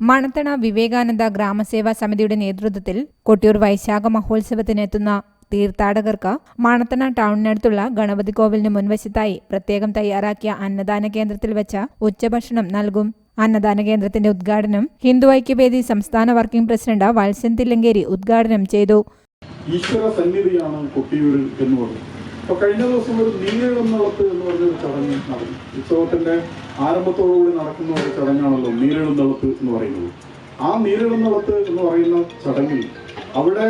മണത്തണ വിവേകാനന്ദ ഗ്രാമസേവാ സമിതിയുടെ നേതൃത്വത്തിൽ കൊട്ടിയൂർ വൈശാഖ മഹോത്സവത്തിനെത്തുന്ന തീർത്ഥാടകർക്ക് മണത്തണ ടൗണിനടുത്തുള്ള ഗണപതി കോവിലിന് മുൻവശത്തായി പ്രത്യേകം തയ്യാറാക്കിയ അന്നദാന കേന്ദ്രത്തിൽ വെച്ച ഉച്ചഭക്ഷണം നൽകും. അന്നദാന കേന്ദ്രത്തിന്റെ ഉദ്ഘാടനം ഹിന്ദു ഐക്യവേദി സംസ്ഥാന വർക്കിംഗ് പ്രസിഡന്റ് വത്സൻ തില്ലങ്കേരി ഉദ്ഘാടനം ചെയ്തു. ഈശ്വര സന്നിധിയാണ് കൊട്ടിയൂരിൽ എന്ന് പറഞ്ഞു. കഴിഞ്ഞ ദിവസം ഒരു നീരെഴുന്നള്ളത്ത് എന്ന് പറഞ്ഞൊരു ചടങ്ങ് നടന്നു. ഉത്സവത്തിന്റെ ആരംഭത്തോടുകൂടി നടക്കുന്ന ഒരു ചടങ്ങാണല്ലോ നീരെഴുന്നള്ളത്ത് എന്ന് പറയുന്നത്. ആ നീരെഴുന്നള്ളത്ത് എന്ന് പറയുന്ന ചടങ്ങിൽ അവിടെ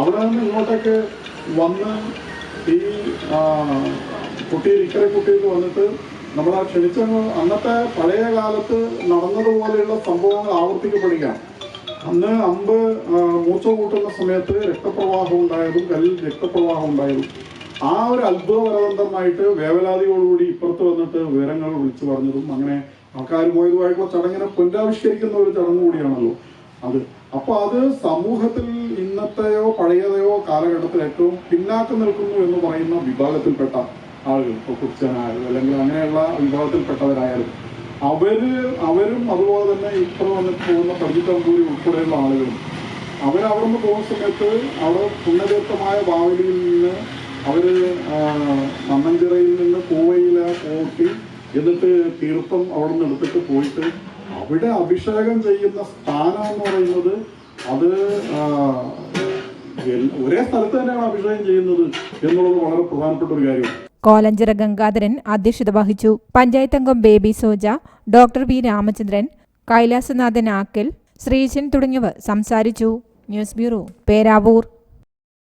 അവിടെ നിന്ന് ഇങ്ങോട്ടേക്ക് വന്ന് ഈ കുട്ടി ഇക്കര കുട്ടിയിൽ വന്നിട്ട് ആ ക്ഷണിച്ച അന്നത്തെ പഴയ കാലത്ത് നടന്നതുപോലെയുള്ള സംഭവങ്ങൾ ആവർത്തിക്കപ്പെടുകയാണ്. അന്ന് അമ്പ് മൂച്ച കൂട്ടുന്ന സമയത്ത് രക്തപ്രവാഹം ഉണ്ടായതും കല്ലിൽ രക്തപ്രവാഹം ഉണ്ടായതും ആ ഒരു അത്ഭുതപരതന്ത്രമായിട്ട് വേവലാതിയോടുകൂടി ഇപ്പുറത്ത് വന്നിട്ട് വിവരങ്ങൾ വിളിച്ചു പറഞ്ഞതും അങ്ങനെ ആൾക്കാർ പോയതുമായിട്ടുള്ള ചടങ്ങിനെ പുനരാവിഷ്കരിക്കുന്ന ഒരു ചടങ്ങ് കൂടിയാണല്ലോ അത്. അപ്പൊ അത് സമൂഹത്തിൽ ഇന്നത്തെയോ പഴയതയോ കാലഘട്ടത്തിൽ ഏറ്റവും പിന്നാക്കം നിൽക്കുന്നു എന്ന് പറയുന്ന വിഭാഗത്തിൽപ്പെട്ട ആളുകൾ ഇപ്പോൾ ക്രിസ്ത്യനായാലും അല്ലെങ്കിൽ അങ്ങനെയുള്ള വിഭാഗത്തിൽപ്പെട്ടവരായാലും അവർ അവരും അതുപോലെ തന്നെ ഇപ്പോൾ വന്നിട്ട് പോകുന്ന പരിചിത്തമ്പൂരി ഉൾപ്പെടെയുള്ള ആളുകളും അവരവിടുന്ന് പോകുന്ന സമയത്ത് അവിടെ പുണ്യതീർത്ഥമായ ഭാവിയിൽ നിന്ന് അവർ ആ, മണ്ണഞ്ചിറയിൽ നിന്ന് പൂവയില കൂട്ടി എന്നിട്ട് തീർത്ഥം അവിടെ നിന്ന് എടുത്തിട്ട് പോയിട്ട് അവിടെ അഭിഷേകം ചെയ്യുന്ന സ്ഥാനം എന്ന് പറയുന്നത് അത് ഒരേ സ്ഥലത്ത് തന്നെയാണ് അഭിഷേകം ചെയ്യുന്നത് എന്നുള്ളത് വളരെ പ്രധാനപ്പെട്ട ഒരു കാര്യമാണ് കോലഞ്ചിറ ഗംഗാധരൻ അധ്യക്ഷത വഹിച്ചു. പഞ്ചായത്ത് അംഗം ബേബി സോജ ഡോക്ടർ വി രാമചന്ദ്രൻ കൈലാസനാഥൻ ആക്കൽ ശ്രീജൻ തുടങ്ങിയവർ സംസാരിച്ചു. News bureau Peravoor.